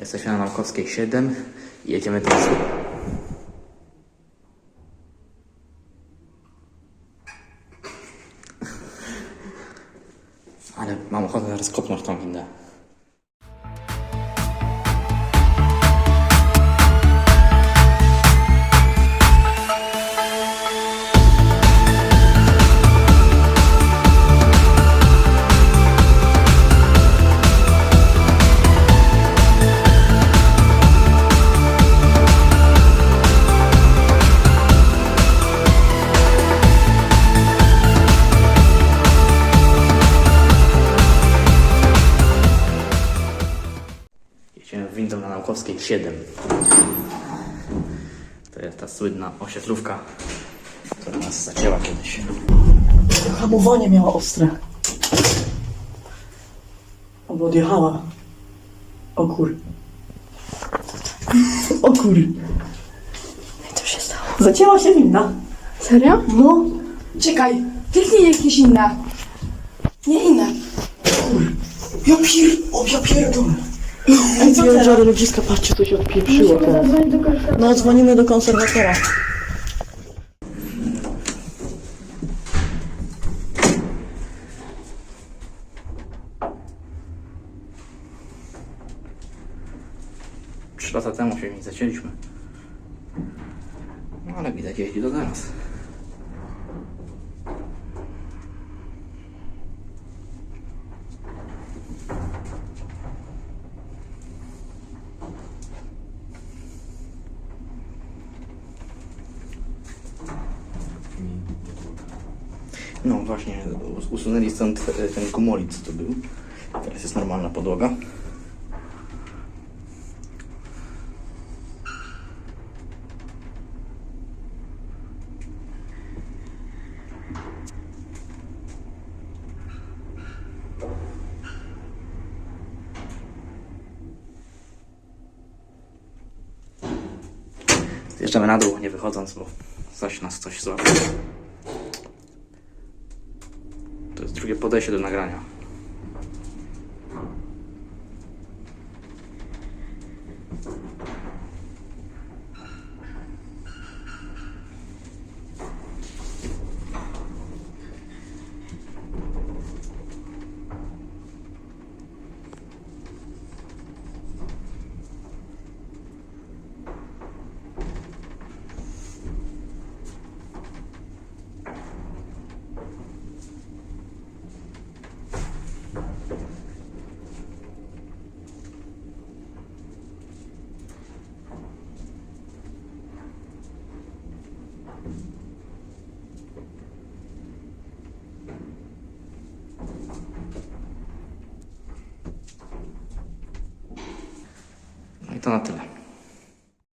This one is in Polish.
Jesteśmy na Naukowskiej 7 i jedziemy do. Ale mam ochotę zaraz kopnąć tą windę. Windą na Naukowskiej 7. To jest ta słynna osiedlówka, która nas zacięła kiedyś. Hamowanie miała ostre. Albo odjechała. O kur. O kur. Co się stało? Zacięła się winda. Serio? No. Czekaj, kliknij jakieś inne. Nie inne. Ja pier... O, ja pierdolę. Ej, co teraz? ludziska, patrzcie, co się odpieprzyło teraz. Do. No, dzwonimy do konserwatora. Trzy lata temu się nie zacięliśmy. No ale widać jeździ do teraz. No właśnie, us- usunęli stąd e, ten gumolit, co to był. Teraz jest normalna podłoga. Zjeżdżamy na dół, nie wychodząc, bo coś nas coś złapie. To jest drugie podejście do nagrania. No